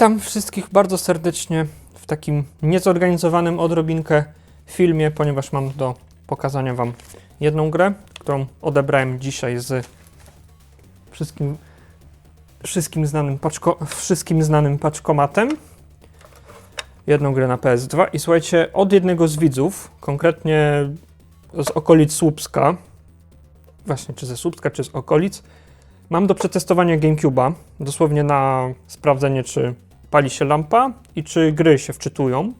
Witam wszystkich bardzo serdecznie w takim niezorganizowanym odrobinkę filmie, ponieważ mam do pokazania Wam jedną grę, którą odebrałem dzisiaj z wszystkim, wszystkim, znanym, paczko, wszystkim znanym paczkomatem. Jedną grę na PS2 i słuchajcie, od jednego z widzów, konkretnie z okolic Słupska, właśnie czy ze Słupska, czy z okolic, Mam do przetestowania GameCube'a, dosłownie na sprawdzenie, czy pali się lampa i czy gry się wczytują.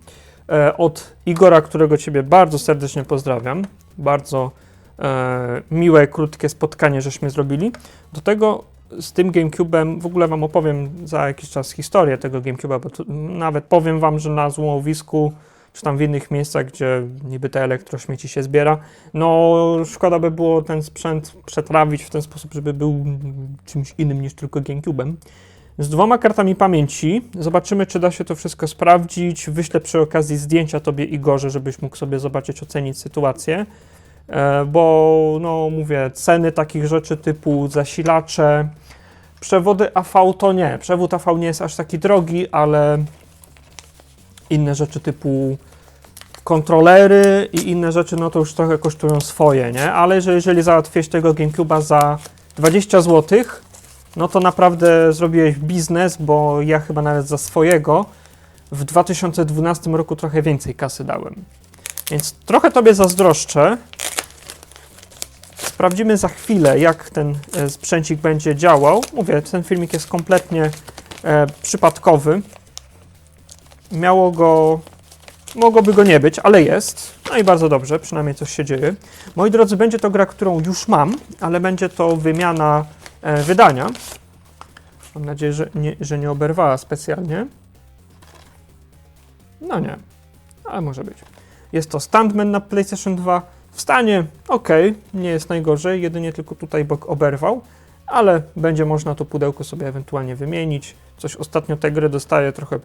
E, od Igora, którego Ciebie bardzo serdecznie pozdrawiam. Bardzo e, miłe, krótkie spotkanie żeśmy zrobili. Do tego z tym GameCube'em, w ogóle Wam opowiem za jakiś czas historię tego GameCube'a, bo nawet powiem Wam, że na złomowisku czy tam w innych miejscach, gdzie niby te elektrośmieci się zbiera. No, szkoda by było ten sprzęt przetrawić w ten sposób, żeby był czymś innym niż tylko GameCube'em. Z dwoma kartami pamięci. Zobaczymy, czy da się to wszystko sprawdzić. Wyślę przy okazji zdjęcia Tobie, Igorze, żebyś mógł sobie zobaczyć, ocenić sytuację. E, bo, no, mówię, ceny takich rzeczy typu zasilacze, przewody AV to nie. Przewód AV nie jest aż taki drogi, ale inne rzeczy typu kontrolery i inne rzeczy, no to już trochę kosztują swoje, nie? Ale że jeżeli załatwiłeś tego GameCube'a za 20 zł, no to naprawdę zrobiłeś biznes, bo ja chyba nawet za swojego w 2012 roku trochę więcej kasy dałem. Więc trochę Tobie zazdroszczę. Sprawdzimy za chwilę, jak ten e, sprzęcik będzie działał. Mówię, ten filmik jest kompletnie e, przypadkowy. Miało go. Mogłoby go nie być, ale jest. No i bardzo dobrze, przynajmniej coś się dzieje. Moi drodzy, będzie to gra, którą już mam, ale będzie to wymiana wydania. Mam nadzieję, że nie, że nie oberwała specjalnie. No nie, ale może być. Jest to Standman na PlayStation 2. W stanie ok, nie jest najgorzej, jedynie tylko tutaj bok oberwał, ale będzie można to pudełko sobie ewentualnie wymienić. Coś ostatnio te gry dostaje trochę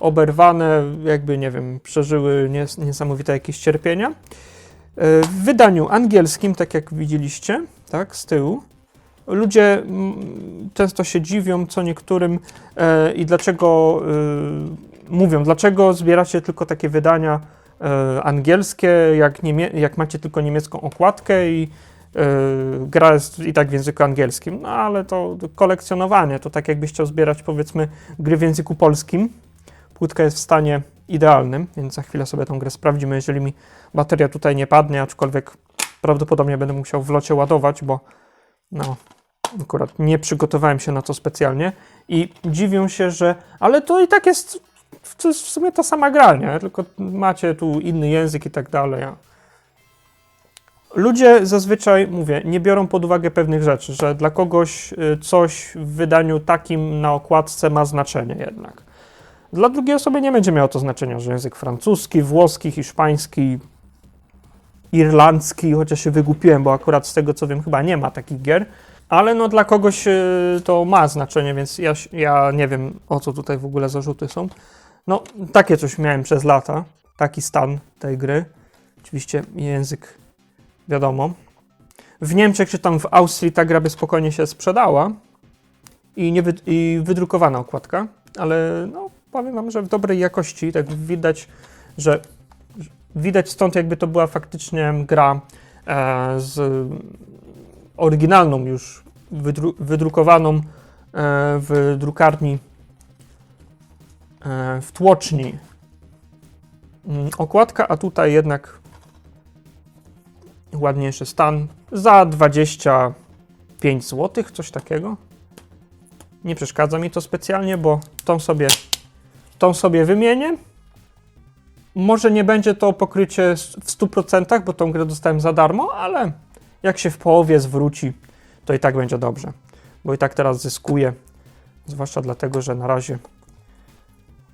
oberwane, jakby, nie wiem, przeżyły nies niesamowite jakieś cierpienia. E, W wydaniu angielskim, tak jak widzieliście, tak, z tyłu, ludzie mm, często się dziwią, co niektórym e, i dlaczego e, mówią, dlaczego zbieracie tylko takie wydania e, angielskie, jak, jak macie tylko niemiecką okładkę i e, gra jest i tak w języku angielskim. No ale to kolekcjonowanie, to tak jakbyś chciał zbierać powiedzmy gry w języku polskim. Płytka jest w stanie idealnym, więc za chwilę sobie tą grę sprawdzimy, jeżeli mi bateria tutaj nie padnie, aczkolwiek prawdopodobnie będę musiał w locie ładować, bo no, akurat nie przygotowałem się na to specjalnie i dziwią się, że ale to i tak jest, jest w sumie ta sama gra, nie? Tylko macie tu inny język i tak dalej. Ludzie zazwyczaj, mówię, nie biorą pod uwagę pewnych rzeczy, że dla kogoś y, coś w wydaniu takim na okładce ma znaczenie jednak. Dla drugiej osoby nie będzie miało to znaczenia, że język francuski, włoski, hiszpański, irlandzki, chociaż się wygłupiłem, bo akurat z tego co wiem chyba nie ma takich gier, ale no dla kogoś y, to ma znaczenie, więc ja, ja nie wiem o co tutaj w ogóle zarzuty są. No takie coś miałem przez lata, taki stan tej gry. Oczywiście język wiadomo. W Niemczech czy tam w Austrii ta gra by spokojnie się sprzedała i, nie wy, i wydrukowana okładka, ale no powiem wam, że w dobrej jakości, tak widać, że widać stąd jakby to była faktycznie gra e, z oryginalną już wydru, wydrukowaną e, w drukarni e, w tłoczni mm, okładka, a tutaj jednak ładniejszy stan za 25 zł, coś takiego. Nie przeszkadza mi to specjalnie, bo tą sobie, tą sobie wymienię. Może nie będzie to pokrycie w 100%, bo tą grę dostałem za darmo, ale jak się w połowie zwróci, to i tak będzie dobrze. Bo i tak teraz zyskuję, zwłaszcza dlatego, że na razie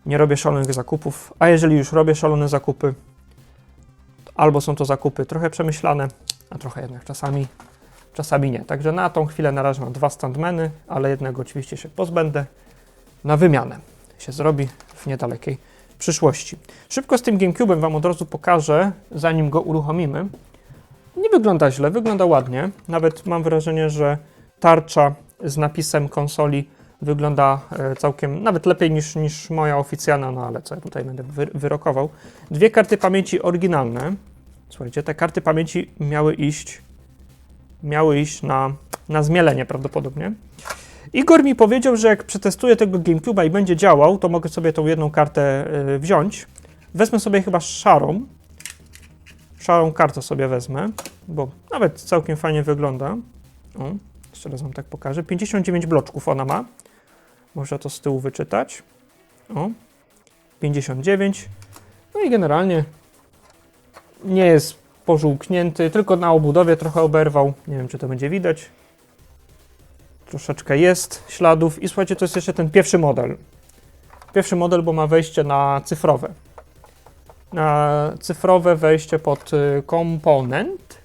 nie robię szalonych zakupów, a jeżeli już robię szalone zakupy, albo są to zakupy trochę przemyślane, a trochę jednak czasami, czasami nie. Także na tą chwilę na razie mam dwa standmeny, ale jednego oczywiście się pozbędę na wymianę. Się zrobi w niedalekiej przyszłości. Szybko z tym GameCube'em Wam od razu pokażę, zanim go uruchomimy. Nie wygląda źle, wygląda ładnie. Nawet mam wrażenie, że tarcza z napisem konsoli Wygląda e, całkiem, nawet lepiej niż, niż moja oficjalna, no ale co ja tutaj będę wy, wyrokował. Dwie karty pamięci oryginalne. Słuchajcie, te karty pamięci miały iść, miały iść na, na zmielenie prawdopodobnie. Igor mi powiedział, że jak przetestuję tego GameCube'a i będzie działał, to mogę sobie tą jedną kartę y, wziąć. Wezmę sobie chyba szarą. Szarą kartę sobie wezmę, bo nawet całkiem fajnie wygląda. O, jeszcze raz wam tak pokażę. 59 bloczków ona ma. Można to z tyłu wyczytać. O, 59. No i generalnie nie jest pożółknięty, tylko na obudowie trochę oberwał. Nie wiem, czy to będzie widać. Troszeczkę jest śladów. I słuchajcie, to jest jeszcze ten pierwszy model. Pierwszy model, bo ma wejście na cyfrowe. Cyfrowe wejście pod y, komponent.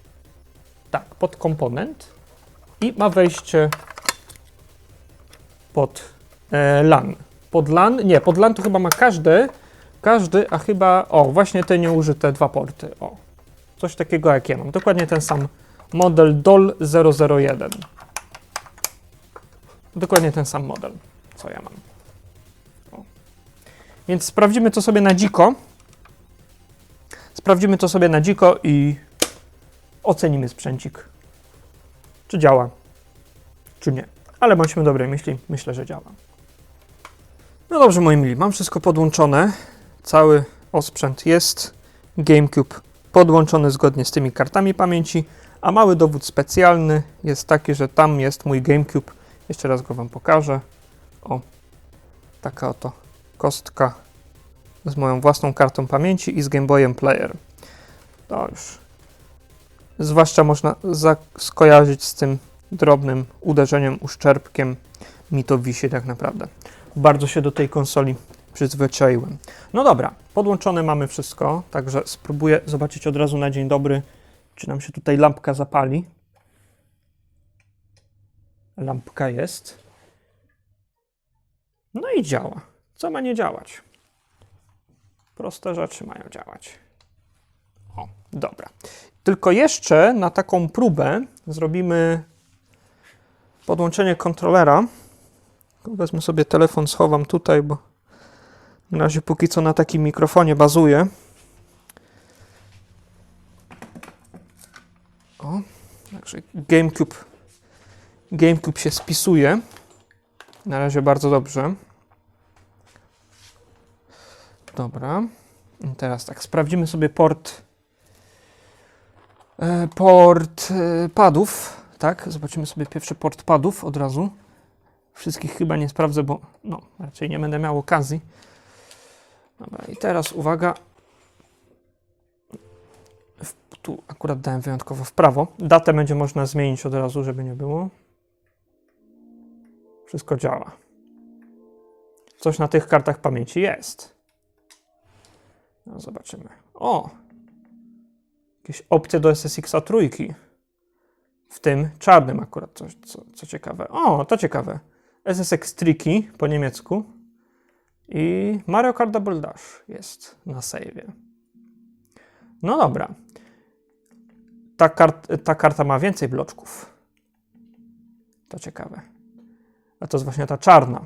Tak, pod komponent. I ma wejście pod e, LAN. Pod LAN? Nie, pod LAN to chyba ma każdy. Każdy, a chyba. O, właśnie te nieużyte dwa porty. O. Coś takiego jak ja mam. Dokładnie ten sam model DOL 001. Dokładnie ten sam model, co ja mam. O. Więc sprawdzimy to sobie na dziko. Sprawdzimy to sobie na dziko i ocenimy sprzęcik. Czy działa, czy nie. Ale bądźmy dobrej myśli, myślę, że działa. No dobrze, moi mili, mam wszystko podłączone. Cały osprzęt jest. GameCube podłączony zgodnie z tymi kartami pamięci, a mały dowód specjalny jest taki, że tam jest mój GameCube. Jeszcze raz go Wam pokażę. O, taka oto kostka z moją własną kartą pamięci i z Game Boyem Player. To już. Zwłaszcza można skojarzyć z tym drobnym uderzeniem, uszczerbkiem. Mi to wisi tak naprawdę. Bardzo się do tej konsoli przyzwyczaiłem. No dobra, podłączone mamy wszystko, także spróbuję zobaczyć od razu na dzień dobry, czy nam się tutaj lampka zapali. Lampka jest. No i działa. Co ma nie działać? Proste rzeczy mają działać. O, dobra. Tylko jeszcze na taką próbę zrobimy podłączenie kontrolera. Wezmę sobie telefon, schowam tutaj, bo na razie póki co na takim mikrofonie bazuje. O, także GameCube, GameCube się spisuje. Na razie bardzo dobrze. Dobra. Teraz tak, sprawdzimy sobie port e, port e, padów, tak? Zobaczymy sobie pierwszy port padów od razu. Wszystkich chyba nie sprawdzę, bo no, raczej nie będę miał okazji. Dobra, i teraz uwaga. W, tu akurat dałem wyjątkowo w prawo. Datę będzie można zmienić od razu, żeby nie było. Wszystko działa. Coś na tych kartach pamięci jest. No, zobaczymy. O! Jakieś opcje do SSX-a trójki. W tym czarnym akurat, coś, co, co ciekawe. O, to ciekawe. SSX Tricky po niemiecku. I Mario Kart Double Dash jest na save'ie. No dobra. Ta, kart, ta karta ma więcej bloczków. To ciekawe. A to jest właśnie ta czarna.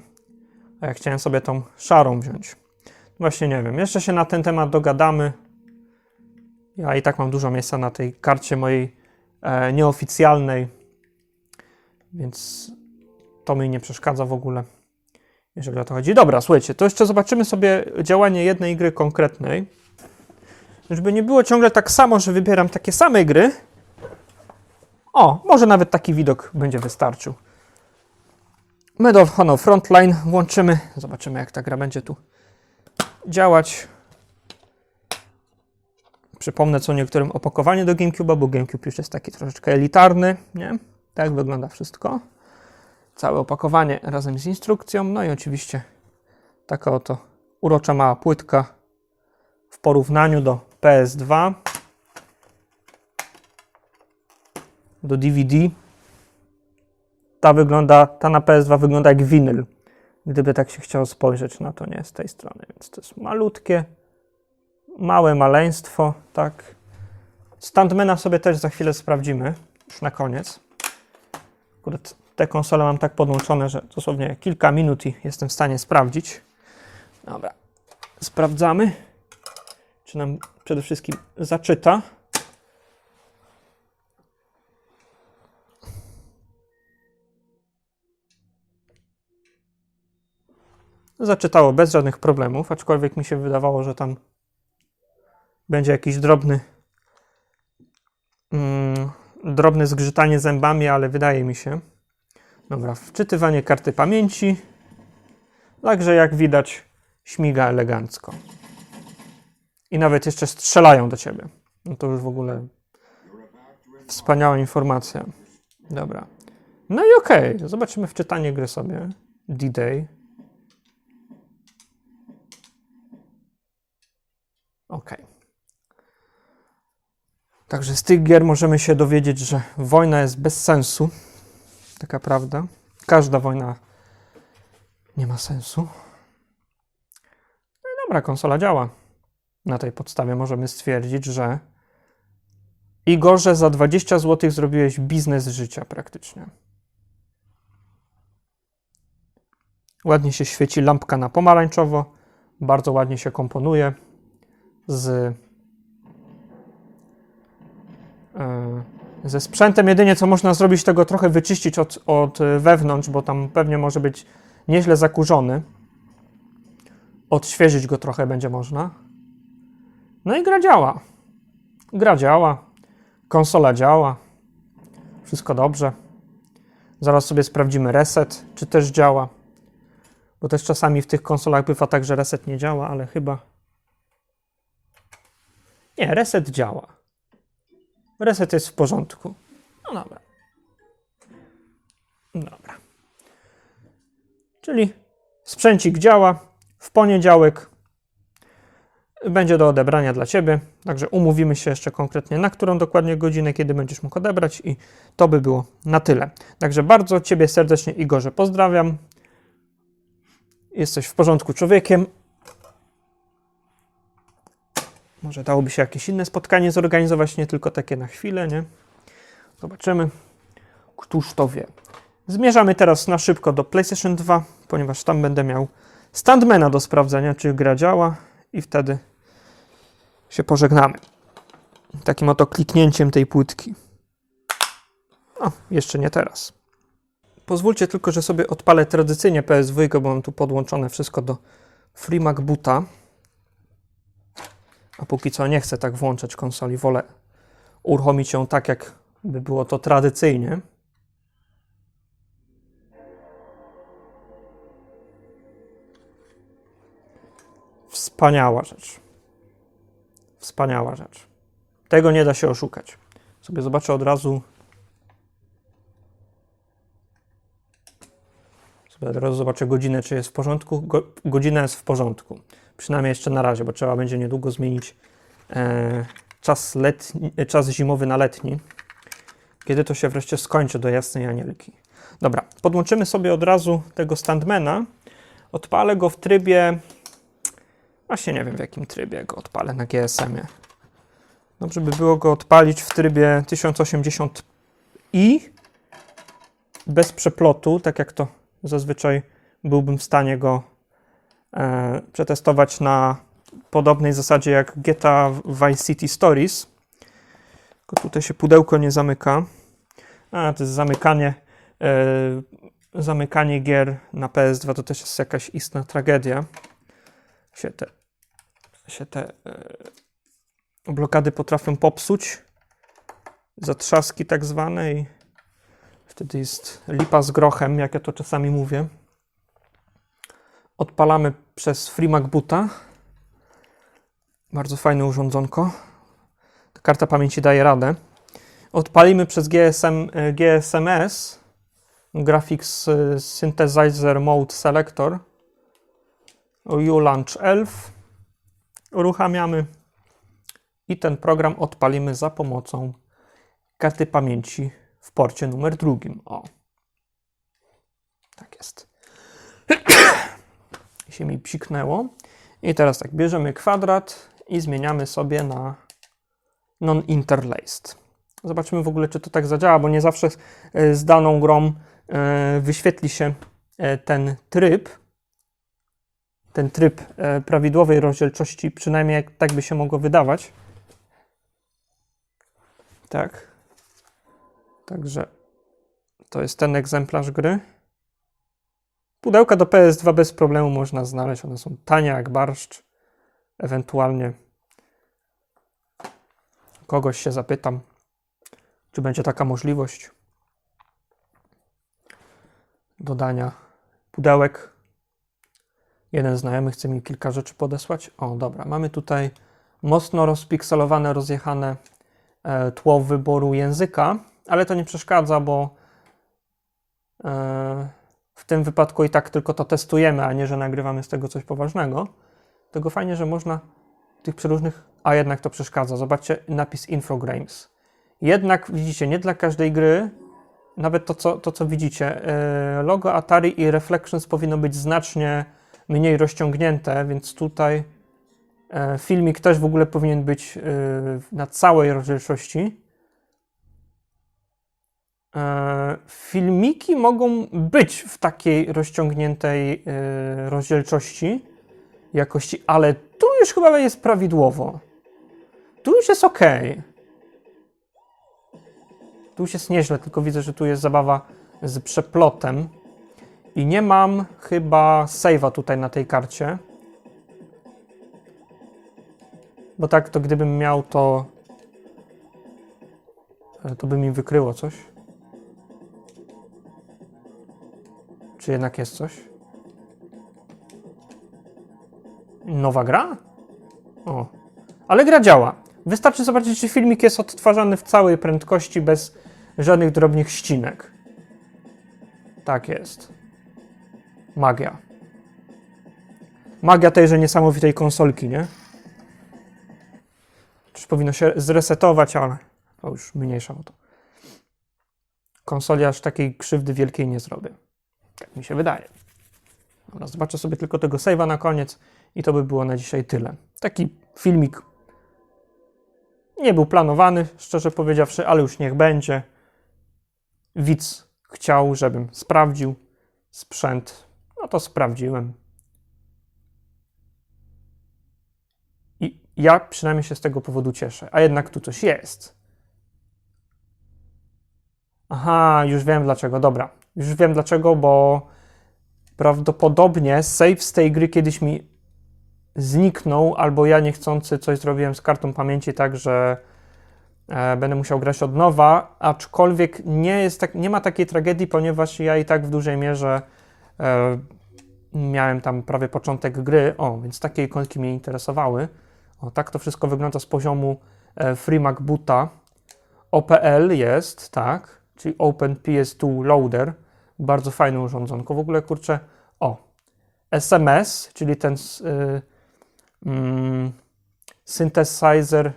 A ja chciałem sobie tą szarą wziąć. Właśnie nie wiem. Jeszcze się na ten temat dogadamy. Ja i tak mam dużo miejsca na tej karcie mojej e, nieoficjalnej. Więc to mi nie przeszkadza w ogóle jeżeli o to chodzi. Dobra, słuchajcie, to jeszcze zobaczymy sobie działanie jednej gry konkretnej. Żeby nie było ciągle tak samo, że wybieram takie same gry. O, może nawet taki widok będzie wystarczył. Medal of Honor Frontline włączymy. Zobaczymy, jak ta gra będzie tu działać. Przypomnę co niektórym opakowanie do GameCube'a, bo GameCube już jest taki troszeczkę elitarny, nie? Tak wygląda wszystko całe opakowanie razem z instrukcją. No i oczywiście taka oto urocza mała płytka w porównaniu do PS2, do DVD. Ta wygląda, ta na PS2 wygląda jak winyl. Gdyby tak się chciało spojrzeć na to, nie z tej strony. Więc to jest malutkie, małe maleństwo, tak. Standmana sobie też za chwilę sprawdzimy, już na koniec. Akurat te konsole mam tak podłączone, że dosłownie kilka minut i jestem w stanie sprawdzić. Dobra, sprawdzamy, czy nam przede wszystkim zaczyta. Zaczytało bez żadnych problemów, aczkolwiek mi się wydawało, że tam będzie jakiś drobny, mm, drobne zgrzytanie zębami, ale wydaje mi się. Dobra, wczytywanie karty pamięci. Także jak widać, śmiga elegancko. I nawet jeszcze strzelają do ciebie. No to już w ogóle wspaniała informacja. Dobra. No i okej, zobaczymy wczytanie gry sobie. D-Day. Okej. Także z tych gier możemy się dowiedzieć, że wojna jest bez sensu. Taka prawda. Każda wojna nie ma sensu. No i dobra, konsola działa. Na tej podstawie możemy stwierdzić, że Igorze za 20 zł zrobiłeś biznes życia praktycznie. Ładnie się świeci lampka na pomarańczowo. Bardzo ładnie się komponuje z e, ze sprzętem. Jedynie co można zrobić, tego trochę wyczyścić od, od wewnątrz, bo tam pewnie może być nieźle zakurzony. Odświeżyć go trochę będzie można. No i gra działa. Gra działa. Konsola działa. Wszystko dobrze. Zaraz sobie sprawdzimy reset, czy też działa. Bo też czasami w tych konsolach bywa tak, że reset nie działa, ale chyba. Nie, reset działa. Reset jest w porządku. No dobra. Dobra. Czyli sprzęcik działa. W poniedziałek będzie do odebrania dla Ciebie. Także umówimy się jeszcze konkretnie, na którą dokładnie godzinę, kiedy będziesz mógł odebrać, i to by było na tyle. Także bardzo Ciebie serdecznie, Igorze, pozdrawiam. Jesteś w porządku człowiekiem. Może dałoby się jakieś inne spotkanie zorganizować, nie tylko takie na chwilę, nie? Zobaczymy. Któż to wie. Zmierzamy teraz na szybko do PlayStation 2, ponieważ tam będę miał standmana do sprawdzenia, czy gra działa i wtedy się pożegnamy. Takim oto kliknięciem tej płytki. O, jeszcze nie teraz. Pozwólcie tylko, że sobie odpalę tradycyjnie PS2, bo mam tu podłączone wszystko do FreeMac Boota. A póki co nie chcę tak włączać konsoli, wolę uruchomić ją tak, jak by było to tradycyjnie. Wspaniała rzecz. Wspaniała rzecz. Tego nie da się oszukać. Sobie zobaczę od razu. Sobie od razu zobaczę godzinę, czy jest w porządku. Go, godzina jest w porządku. Przynajmniej jeszcze na razie, bo trzeba będzie niedługo zmienić e, czas, letni, czas zimowy na letni. Kiedy to się wreszcie skończy do jasnej anielki. Dobra, podłączymy sobie od razu tego standmana. Odpalę go w trybie. Właśnie nie wiem w jakim trybie go odpalę na GSM-ie. Dobrze by było go odpalić w trybie 1080i bez przeplotu, tak jak to zazwyczaj byłbym w stanie go e, przetestować na podobnej zasadzie jak GTA Vice City Stories. Tylko tutaj się pudełko nie zamyka. A, to jest zamykanie, e, zamykanie gier na PS2 to też jest jakaś istna tragedia. Się te, się te e, blokady potrafią popsuć. Zatrzaski tak zwane i wtedy jest lipa z grochem, jak ja to czasami mówię. Odpalamy przez FreeMac Boota. Bardzo fajne urządzonko. Ta karta pamięci daje radę. Odpalimy przez GSM, e, GSMS Graphics e, Synthesizer Mode Selector ULaunch 11. Uruchamiamy i ten program odpalimy za pomocą karty pamięci w porcie numer drugim. O. Tak jest. Się mi psiknęło. I teraz tak, bierzemy kwadrat i zmieniamy sobie na non-interlaced. Zobaczymy w ogóle, czy to tak zadziała, bo nie zawsze z daną grą e, wyświetli się e, ten tryb, ten tryb e, prawidłowej rozdzielczości, przynajmniej jak tak by się mogło wydawać. Tak. Także to jest ten egzemplarz gry. Pudełka do PS2 bez problemu można znaleźć. One są tanie jak barszcz. Ewentualnie kogoś się zapytam, czy będzie taka możliwość dodania pudełek. Jeden znajomy chce mi kilka rzeczy podesłać. O, dobra, mamy tutaj mocno rozpikselowane, rozjechane e, tło wyboru języka, ale to nie przeszkadza, bo e, w tym wypadku i tak tylko to testujemy, a nie, że nagrywamy z tego coś poważnego. Tego fajnie, że można tych przeróżnych, a jednak to przeszkadza. Zobaczcie napis Infogrames. Jednak widzicie, nie dla każdej gry, nawet to, co, to, co widzicie, e, logo Atari i Reflections powinno być znacznie mniej rozciągnięte, więc tutaj e, filmik też w ogóle powinien być e, na całej rozdzielczości. E, Filmiki mogą być w takiej rozciągniętej e, rozdzielczości, jakości, ale tu już chyba jest prawidłowo. Tu już jest ok. Tu już jest nieźle, tylko widzę, że tu jest zabawa z przeplotem. I nie mam chyba save'a tutaj na tej karcie. Bo tak, to gdybym miał, to. e, To by mi wykryło coś. Czy jednak jest coś? Nowa gra? O. Ale gra działa. Wystarczy zobaczyć, czy filmik jest odtwarzany w całej prędkości bez żadnych drobnych ścinek. Tak jest. Magia. Magia tejże niesamowitej konsolki, nie? Czyż powinno się zresetować, ale to już mniejsza o to. Konsoli aż takiej krzywdy wielkiej nie zrobię. Tak mi się wydaje. Dobra, zobaczę sobie tylko tego save'a na koniec i to by było na dzisiaj tyle. Taki filmik nie był planowany, szczerze powiedziawszy, ale już niech będzie. Widz chciał, żebym sprawdził sprzęt. No to sprawdziłem. I ja przynajmniej się z tego powodu cieszę. A jednak tu coś jest. Aha, już wiem dlaczego. Dobra, już wiem dlaczego, bo prawdopodobnie save z tej gry kiedyś mi zniknął, albo ja niechcący coś zrobiłem z kartą pamięci, tak że e, będę musiał grać od nowa, aczkolwiek nie, jest tak, nie ma takiej tragedii, ponieważ ja i tak w dużej mierze e, miałem tam prawie początek gry, o, więc takie ikonki mnie interesowały. O, tak to wszystko wygląda z poziomu e, Boota. OPL jest, tak, czyli Open PS2 Loader, bardzo fajne urządzonko. W ogóle, kurczę, o, SMS, czyli ten y, mm, synthesizer,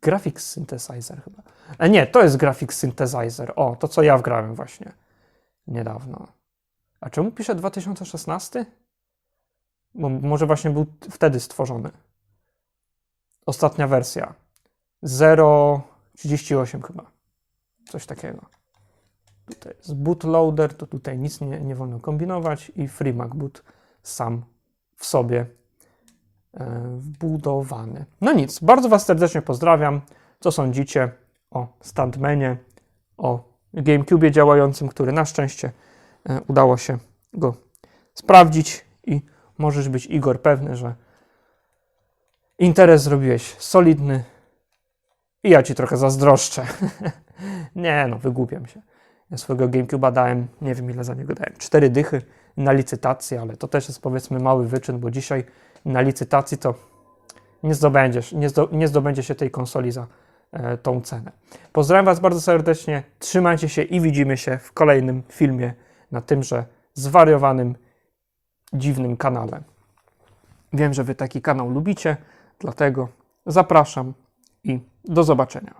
grafik, synthesizer chyba. E nie, to jest graphics synthesizer. O, to co ja wgrałem właśnie niedawno. A czemu pisze 2016? Bo może właśnie był wtedy stworzony. Ostatnia wersja. 0.38 chyba. Coś takiego. Tutaj jest bootloader, to tutaj nic nie, nie wolno kombinować i FreeMac Boot sam w sobie e, wbudowany. No nic, bardzo Was serdecznie pozdrawiam. Co sądzicie o Standmanie, o GameCube działającym, który na szczęście e, udało się go sprawdzić i możesz być Igor pewny, że interes zrobiłeś solidny i ja Ci trochę zazdroszczę. Nie no, wygłupiam się. Ja swojego GameCube'a dałem, nie wiem ile za niego dałem, cztery dychy na licytacji, ale to też jest powiedzmy mały wyczyn, bo dzisiaj na licytacji to nie zdobędziesz, nie, zdo, nie zdobędzie się tej konsoli za e, tą cenę. Pozdrawiam Was bardzo serdecznie, trzymajcie się i widzimy się w kolejnym filmie na tymże zwariowanym, dziwnym kanale. Wiem, że Wy taki kanał lubicie, dlatego zapraszam i do zobaczenia.